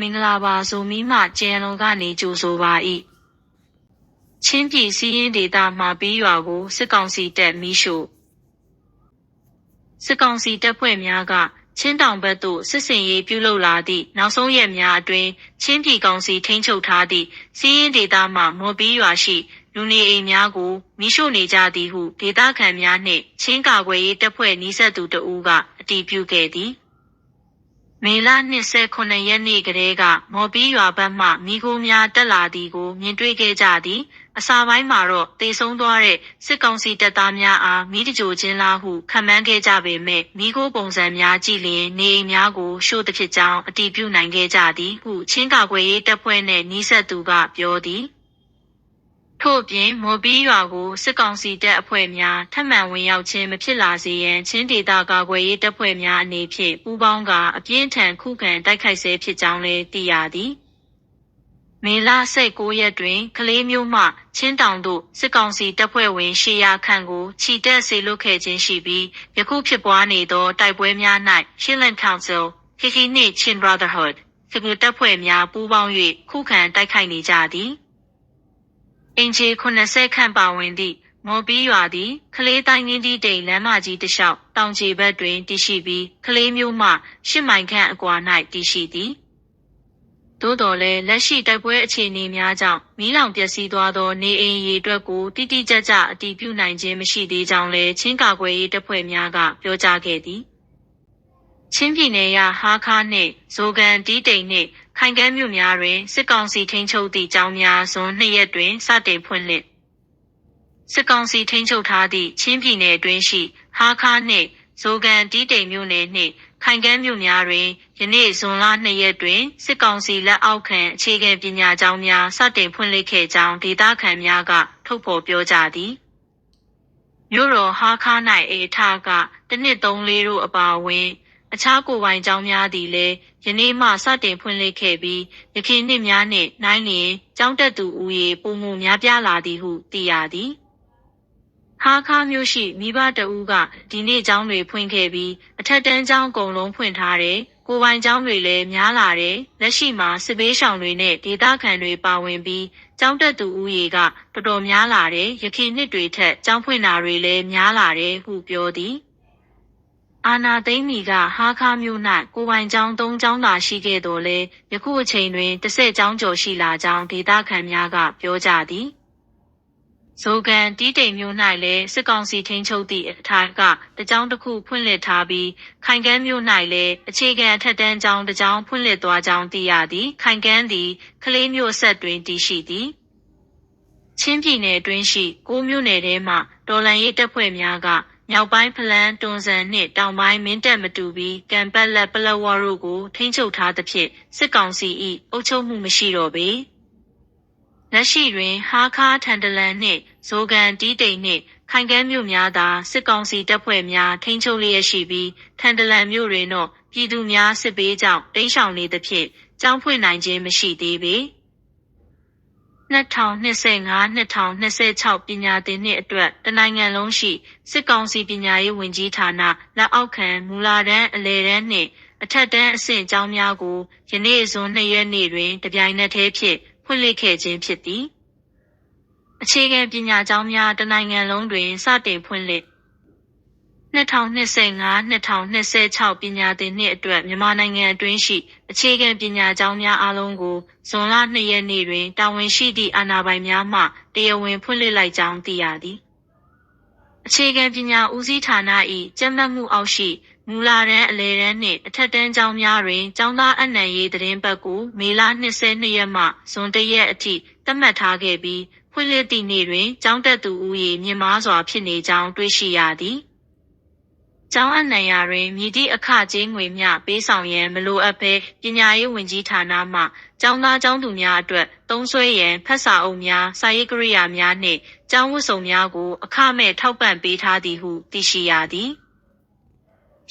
မင်္ဂလာပါဆိုမိမှကျန်လုံးကနေကြိုဆိုပါ၏ချင်းပြည်စည်းရင်းဒေတာမှပြီးရွာကိုစစ်ကောင်စီတပ်မီးရှို့စစ်ကောင်စီတပ်ဖွဲ့များကချင်းတောင်ဘက်သို့စစ်စင်ရေးပြုလုပ်လာသည့်နောက်ဆုံးရက်များအတွင်းချင်းပြည်ကောင်စီထိန်းချုပ်ထားသည့်စီးရင်ဒေတာမှမော်ပီးရွာရှိလူနေအိမ်များကိုမိရှို့နေကြသည်ဟုဒေတာခံများနှင့်ချင်းကာကွယ်ရေးတပ်ဖွဲ့နီးစပ်သူတဦးကအတည်ပြုခဲ့သည် မေလ29ရက်နေ့ကတည်းက မော်ပီးရွာဘက်မှမိခိုးများတက်လာသည်ကို မြင်တွေ့ခဲ့ကြသည် အစာပိုင်းမှာတော့တေဆုံးသွားတဲ့ စစ်ကောင်စီတပ်သားများအားမိတကြိုချင်းလားဟုခံမှန်းခဲ့ကြပေမဲ့မိခိုးပုံစံများကြည့်လျင် နေအိမ်များကို ရှို့သဖြင့်ကြောင်း အတည်ပြုနိုင်ခဲ့ကြသည်ဟု ချင်းကာကွယ်ရေးတပ်ဖွဲ့နှင့်နှီးဆက်သူက ပြောသည် ထို့ပြင် မော်ဘီရွာကို စစ်ကောင်စီတပ်အဖွဲ့များ ထပ်မံဝင်ရောက်ခြင်း မဖြစ်လာစေရန် ချင်းဒေသကာကွယ်ရေးတပ်ဖွဲ့များအနေဖြင့် ပူးပေါင်းကအပြင်းထန် ခုခံတိုက်ခိုက်ဆဲဖြစ်ကြောင်းလည်း သိရသည် မေလ19ရက်တွင် ကလေးမျိုးမှ ချင်းတောင်သို့ စစ်ကောင်စီတပ်ဖွဲ့ဝင်800ခန့်ကိုခြိတက်စေလွတ်ခဲ့ခြင်းရှိပြီး ယခုဖြစ်ပွားနေသော တိုက်ပွဲများ၌ Shinland Council, Kiki နှင့် Chin Brotherhood စစ်ကူတပ်ဖွဲ့များ ပူးပေါင်း၍ခုခံတိုက်ခိုက်နေကြသည် အင်ဂျီ80ခန့်ပါဝင်သည့်မော်ပီးရွာသည်ကလေးတိုင်းရင်းတီတိမ်လမ်းမကြီးတစ်လျှောက်တောင်ခြေဘက်တွင်တည်ရှိပြီးကလေးမျိုးမှ10မိုင်ခန့်အကွာ၌တည်ရှိသည်သို့တော်လည်းလက်ရှိတိုက်ပွဲအခြေအနေများကြောင့်မီးလောင်ပျက်စီးသွားသောနေအိမ်ရေအတွက်ကိုတိတိကျကျအတည်ပြုနိုင်ခြင်းမရှိသေးကြောင်းလည်းချင်းကာကွယ်ရေးတပ်ဖွဲ့များကပြောကြားခဲ့သည် ချင်းပြည်နယ်ရဟာခါနှင့်ဇိုကန်တီးတိမ်နှင့်ခိုင်ကမ်းမြို့များတွင်စစ်ကောင်စီထိန်းချုပ်သည့်ကျောင်းများဇွန်2ရက်တွင်စတင်ဖွင့်လှစ်စစ်ကောင်စီထိန်းချုပ်ထားသည့်ချင်းပြည်နယ်တွင်ရှိဟာခါနှင့်ဇိုကန်တီးတိမ်မြို့နယ်နှင့်ခိုင်ကမ်းမြို့များတွင်ယနေ့ဇွန်လ2ရက်တွင်စစ်ကောင်စီလက်အောက်ခံအခြေခံပညာကျောင်းများစတင်ဖွင့်လှစ်ခဲ့ကြောင်းဒေသခံများကထုတ်ဖော်ပြောကြသည်မြို့တော်ဟာခါ၌အေထားကတနစ်3လေးတို့အပါအဝင် အခြားကိုယ်ပိုင်ကျောင်းများသည်လည်းယနေ့မှစတင်ဖွင့်လှစ်ခဲ့ပြီးယခင်နှစ်များနှင့်နှိုင်းလျင်ကျောင်းတက်သူဦးရေပုံမှုများပြားလာသည်ဟုသိရသည်ဟာခါမျိုးရှိမိဘတဦးကဒီနေ့ကျောင်းတွေဖွင့်ခဲ့ပြီးအထက်တန်းကျောင်းအကုန်လုံးဖွင့်ထားတယ်ကိုပိုင်ကျောင်းတွေလည်းများလာတယ်လက်ရှိမှာစစ်ဘေးရှောင်တွေနဲ့ဒေသခံတွေပါဝင်ပြီးကျောင်းတက်သူဦးရေကတော်တော်များလာတယ်ရခိုင်နှစ်တွေထက်ကျောင်းဖွင့်တာတွေလည်းများလာတယ်ဟုပြောသည် အာနာသိမ့်မီကဟာခါမျိုး၌ကိုပိုင်ကျောင်း၃ကျောင်းသာရှိခဲ့တော်လဲယခုအချိန်တွင်တစ်ဆက်ကျောင်းကျော်ရှိလာကြောင်းဒေသခံများကပြောကြသည်ဇိုကန်တီးတိမ်မျိုး၌လည်းစစ်ကောင်စီထိန်းချုပ်သည့်အထိုင်ကတကြောင်တစ်ခုဖွင့်လှစ်ထားပြီးခိုင်ကန်းမျိုး၌လည်းအခြေခံအထက်တန်းကျောင်းတစ်ကျောင်းဖွင့်လှစ်သွားကြောင်းသိရသည်ခိုင်ကန်းသည်ကလေးမျိုးဆက်တွင်တည်ရှိသည်ချင်းပြည်နယ်တွင်းရှိကိုမြို့နယ်ထဲမှတော်လန်ရေးတပ်ဖွဲ့များက မြောက်ပိုင်းဖလန်းတွန်ဆန်နှင့်တောင်ပိုင်းမင်းတပ်မတူပြီးကံပတ်လက်ပလဝါတို့ကို ထိန်းချုပ်ထားသဖြင့်စစ်ကောင်စီ၏အုပ်ချုပ်မှုမရှိတော့ပေလက်ရှိတွင် ဟာခါထန်တလန်နှင့်ဇိုကန်တီးတိမ်နှင့်ခိုင်ကန်းမြို့များသာစစ်ကောင်စီတပ်ဖွဲ့များထိန်းချုပ်လျက်ရှိပြီးထန်တလန်မြို့တွင်တော့ပြည်သူများစစ်ပေးကြောင့်တိမ်းရှောင်နေသဖြင့်ကြောင်းဖွင့်နိုင်ခြင်းမရှိသေးပေ။ 2025-2026 ပညာသင်နှစ်အတွက် တနိုင်ငံလုံးရှိ စစ်ကောင်စီပညာရေးဝန်ကြီးဌာန လက်အောက်ခံ မူလာတန်း အလယ်တန်းနှင့် အထက်တန်းအဆင့်ကျောင်းများကို ယနေ့ ဇွန်2ရက်နေ့တွင် တပြိုင်နက်တည်းဖြင့် ဖွင့်လှစ်ခဲ့ခြင်းဖြစ်သည် အခြေခံပညာကျောင်းများ တနိုင်ငံလုံးတွင် စတင်ဖွင့်လှစ် 2025-2026 ပညာသင်နှစ်အတွက် မြန်မာနိုင်ငံအတွင်းရှိ အခြေခံပညာကျောင်းများအားလုံးကို ဇွန်လ2ရက်နေ့တွင် တာဝန်ရှိသည့်အာဏာပိုင်များမှ တရားဝင်ဖွင့်လှစ်လိုက်ကြောင်း သိရသည်။အခြေခံပညာဦးစီးဌာန၏ကျန်းမာမှုအောက်ရှိ မူလာတန်း အလယ်တန်းနှင့် အထက်တန်းကျောင်းများတွင် ကျောင်းသားအနှံရေးသတင်းပတ်ကို မေလ22ရက်မှ ဇွန်1ရက်အထိ သတ်မှတ်ထားခဲ့ပြီး ဖွင့်လှစ်သည့်နေ့တွင် ကျောင်းတက်သူဦးရေ မြင့်မားစွာဖြစ်နေကြောင်း တွေ့ရှိရသည်။ ကျောင်းအနှံရာတွင်မြည်သည့်အခကြေးငွေမျှ ပေးဆောင်ရန်မလိုအပ်ဘဲ ပညာရေးဝန်ကြီးဌာနမှ ကျောင်းသားကျောင်းသူများအတွက် သုံးစွဲရန် ဖတ်စာအုပ်များ စာရေးကိရိယာများနှင့် ကျောင်းဝတ်စုံများကို အခမဲ့ ထောက်ပံ့ပေးထားသည်ဟု သိရှိရသည်။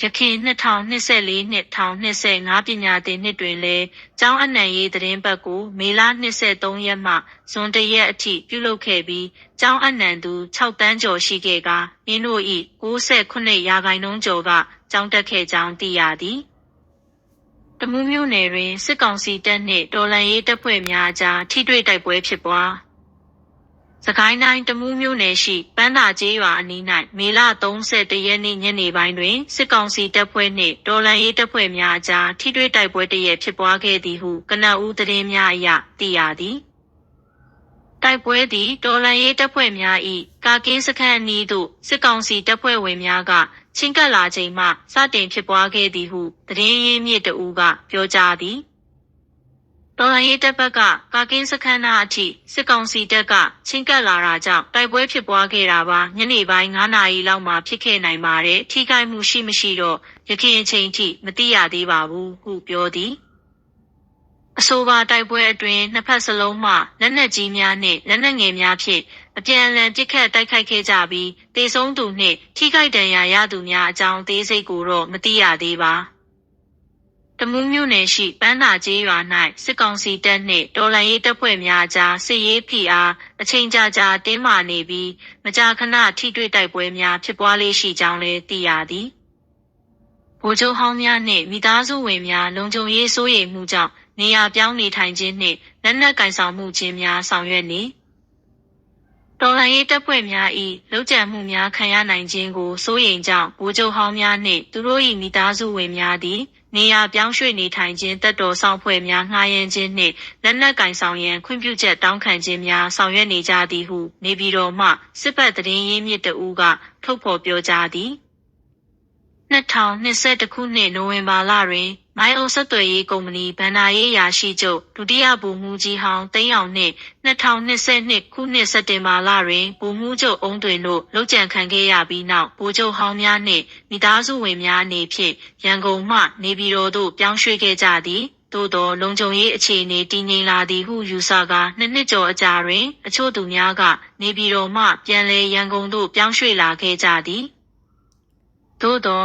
ယခင်2024-2025ပညာသင်နှစ်တွင်လည်းကျောင်းအနှံရေးသတင်းပတ်ကို မေလ23ရက်မှဇွန်1ရက်အထိပြုလုပ်ခဲ့ပြီးကျောင်းအနှံသူ6တန်းကျော်ရှိခဲ့ကာအင်းတို့၏69ရာခိုင်နှုန်းကျော်ကကျောင်းတက်ခဲ့ကြောင်းသိရသည်။ယတမူးမြို့နယ်တွင်စစ်ကောင်စီတပ်နှင့်တော်လှန်ရေးတပ်ဖွဲ့များအကြားထိတွေ့တိုက်ပွဲဖြစ်ပွား စကိုင်းတိုင်းတမူးမြို့နယ်ရှိပန်းသာကျေးရွာအနီး၌မေလ31ရက်နေ့ညနေပိုင်းတွင်စစ်ကောင်စီတပ်ဖွဲ့နှင့်တော်လှန်ရေးတပ်ဖွဲ့များအကြားထိတွေ့တိုက်ပွဲတစ်ရက်ဖြစ်ပွားခဲ့သည်ဟုကနအူးသတင်းများအရသိရသည်တိုက်ပွဲသည်တော်လန်ရေးတပ်ဖွဲ့များ၏ကာကင်းစခန်းအနီးသို့စစ်ကောင်စီတပ်ဖွဲ့ဝင်များကချင်းကပ်လာချိန်မှစတင်ဖြစ်ပွားခဲ့သည်ဟုသတင်းရင်းမြစ်တဦးကပြောကြားသည် တော်လန်ရေးတပ်ဘက်ကကာကင်းစခန်းသားအထိစစ်ကောင်စီတပ်ကချင်းကပ်လာတာကြောင့်တိုက်ပွဲဖြစ်ပွားခဲ့တာပါညနေပိုင်း9နာရီလောက်မှဖြစ်ခဲ့နိုင်ပါတယ်ထိခိုက်မှုရှိမရှိတော့ရခင်အချိန်ထိမသိရသေးပါဘူးဟုပြောသည်အဆိုပါတိုက်ပွဲအတွင်းနှစ်ဖက်စလုံးမှလက်နက်ကြီးများနှင့်လက်နက်ငယ်များဖြင့်အပြန်အလှန်ပစ်ခတ်တိုက်ခိုက်ခဲ့ကြပြီးတေဆုံးသူနှင့်ထိခိုက်ဒဏ်ရာရသူများအကြောင်းအသေးစိတ်ကိုတော့မသိရသေးပါ တမူးမြို့နယ်ရှိ ပန်းသာကျေးရွာ၌စစ်ကောင်စီတပ်နှင့် တော်လှန်ရေးတပ်ဖွဲ့များအကြား စစ်ရေးဖိအား အချိန်ကြာကြာ တင်းမာနေပြီး မကြာခဏ ထိတွေ့တိုက်ပွဲများ ဖြစ်ပွားလေးရှိကြောင်းလည်း သိရသည် ဗိုလ်ချုပ်ဟောင်းများနှင့် မိသားစုဝင်များ လုံခြုံရေးစိုးရိမ်မှုကြောင့် နေရာပြောင်းနေထိုင်ခြင်းနှင့် လက်နက်ကင်ဆောင်မှုခြင်းများ ဆောင်ရွက်နေတော်လှန်ရေးတပ်ဖွဲ့များ၏လုံခြံမှုများခံရနိုင်ခြင်းကို စိုးရိမ်ကြောင်း ဗိုလ်ချုပ်ဟောင်းများနှင့် သူတို့၏မိသားစုဝင်များသည် နေရာပြောင်းရွှေ့နေထိုင်ခြင်းတပ်တော်ဆောင်ဖွဲ့များငှားရမ်းခြင်းနှင့်လက်နက်ကင်ဆောင်ရန်ခွင့်ပြုချက်တောင်းခံခြင်းများဆောင်ရွက်နေကြသည်ဟု နေပြည်တော်မှစစ်ပတ်သတင်းရင်းမြစ်တဦးကထုတ်ဖော်ပြောကြားသည် 2021ခုနှစ်နိုဝင်ဘာလတွင် မိုင်းအိုဆက်သွယ်ရေးကုမ္ပဏီဗန္နာရေးရာရှိချုပ် ဒုတိယဗိုလ်မှူးကြီးဟောင်းတိန်းအောင်နှင့်2022ခုနှစ် စက်တင်ဘာလတွင် ဗိုလ်မှူးချုပ်အုံးတွင်တို့ လုတ်ကြံခံခဲ့ရပြီးနောက် ဗိုလ်ချုပ်ဟောင်းများနှင့် မိသားစုဝင်များအနေဖြင့် ရန်ကုန်မှ နေပြည်တော်သို့ ပြောင်းရွှေ့ခဲ့ကြသည် သို့သောလုံခြုံရေးအခြေအနေတည်ငြိမ်လာသည်ဟု ယူဆကာ နှစ်နှစ်ကျော်အကြာတွင် အချို့သူများက နေပြည်တော်မှ ပြန်လည်ရန်ကုန်သို့ ပြောင်းရွှေ့လာခဲ့ကြသည် သို့သော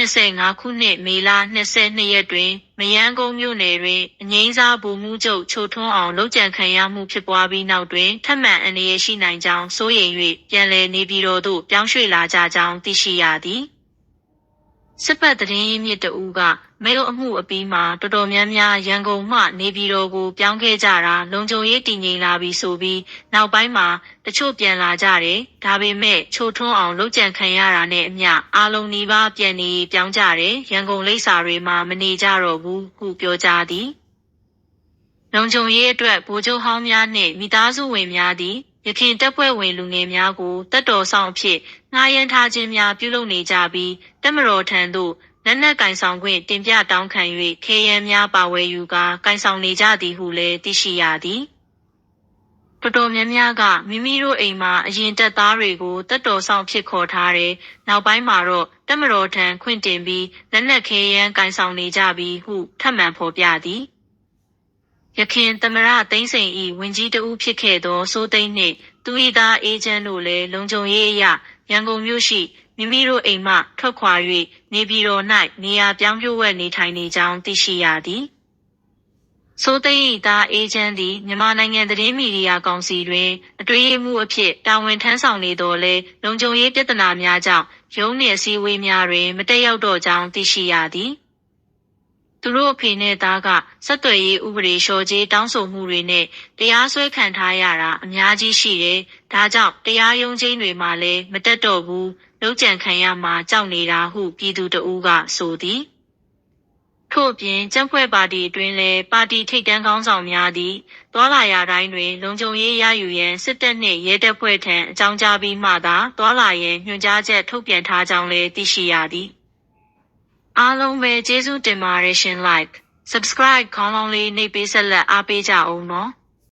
2025ခုနှစ်မေလ22ရက်တွင်မယန်းကုန်းမြို့နယ်တွင် အငိမ့်စားဘူမှုချုပ် ချိုထွန်းအောင် လုပ်ကြံခံရမှုဖြစ်ပွားပြီးနောက်တွင် ထပ်မံအန္တရာယ်ရှိနိုင်ကြောင်း စိုးရိမ်၍ပြန်လည်နေပြည်တော်သို့ ပြောင်းရွှေ့လာကြကြောင်း သိရှိရသည် စစ်ပတ်သတင်းရင်းမြစ်တဦးကမဲလို့အမှုအပြီးမှာတော်တော်များများရန်ကုန်မှနေပြည်တော်ကိုပြောင်းခဲ့ကြတာလုံခြုံရေးတည်ငြိမ်လာပြီဆိုပြီးနောက်ပိုင်းမှာတချို့ပြန်လာကြတယ်ဒါပေမဲ့ချိုထွန်းအောင်လုပ်ကြံခံရတာနဲ့အမျှအားလုံးနီးပါးပြန်နေပြောင်းကြတယ်ရန်ကုန်လိပ်စာတွေမှာမနေကြတော့ဘူးဟုပြောကြားသည်လုံခြုံရေးအတွက်ဗိုလ်ချုပ်ဟောင်းများနှင့်မိသားစုဝင်များသည် ရခင်တပ်ဖွဲ့ဝင်လူငယ်များကိုတပ်တော်ဆောင်အဖြစ်ငှားရမ်းထားခြင်းများပြုလုပ်နေကြပြီးတပ်မတော်ထံသို့လက်နက်ကင်ဆောင်ခွင့်တင်ပြတောင်းခံ၍ခေရန်များပါဝယ်ယူကာကင်ဆောင်နေကြသည်ဟုလည်းသိရှိရသည်တော်တော်များများကမိမိတို့အိမ်မှာအရင်တပ်သားတွေကိုတပ်တော်ဆောင်ဖြစ်ခေါ်ထားတယ်။နောက်ပိုင်းမှာတော့တပ်မတော်ထံခွင့်တင်ပြီးလက်နက်ခဲယမ်းကင်ဆောင်နေကြပြီဟုထပ်မံဖော်ပြသည်။ ရခင်သမရသိန်းစိန်ဤဝင်ကြီးတဦးဖြစ်ခဲ့သောစိုးသိန်းနှင့်သူ၏သားအေဂျင့်တို့လည်းလုံခြုံရေးအရရန်ကုန်မြို့ရှိမိမိတို့အိမ်မှထွက်ခွာ၍နေပြည်တော်၌နေရာပြောင်းပြဝက်နေထိုင်နေကြောင်းသိရှိရသည်။စိုးသိန်း၏သားအေဂျင့်သည်မြန်မာနိုင်ငံသတင်းမီဒီယာကောင်စီတွင်အတွေ့အမှုအဖြစ်တာဝန်ထမ်းဆောင်နေတော်လဲလုံခြုံရေးပြဿနာများကြောင့်ရုံးနှင့်အစည်းအဝေးများတွင်မတက်ရောက်တော့ကြောင်းသိရှိရသည်။ သူတို့အဖေနဲ့သားက ဆက်သွယ်ရေးဥပဒေလျှော်ကြေးတောင်းဆိုမှုတွေနဲ့ တရားစွဲခံထားရတာ အများကြီးရှိတယ်။ဒါကြောင့် တရားရုံးချင်းတွေမှာလည်း မတက်တော့ဘူး။လုံးကြံခံရမှာ ကြောက်နေတာ ဟု ပြည်သူတဦးက ဆိုသည်။ထို့အပြင်ကျန်းဖွဲ့ပါတီအတွင်းလည်း ပါတီထိပ်တန်းခေါင်းဆောင်များသည် သွာလာရာတိုင်းတွင် လုံခြုံရေးရယူရန် စစ်တပ်နှင့် ရဲတပ်ဖွဲ့ထံ အကြောင်းကြားပြီးမှသာ သွာလာရန် ညွှန်ကြားချက် ထုတ်ပြန်ထားကြောင်းလည်း သိရှိရသည်။ အားလုံးပဲကျေးဇူးတင်ပါတယ်ရှင် like subscribe ခေါင်းလောင်းလေးနှိပ်ပေးဆက်လက်အားပေးကြအောင်နော်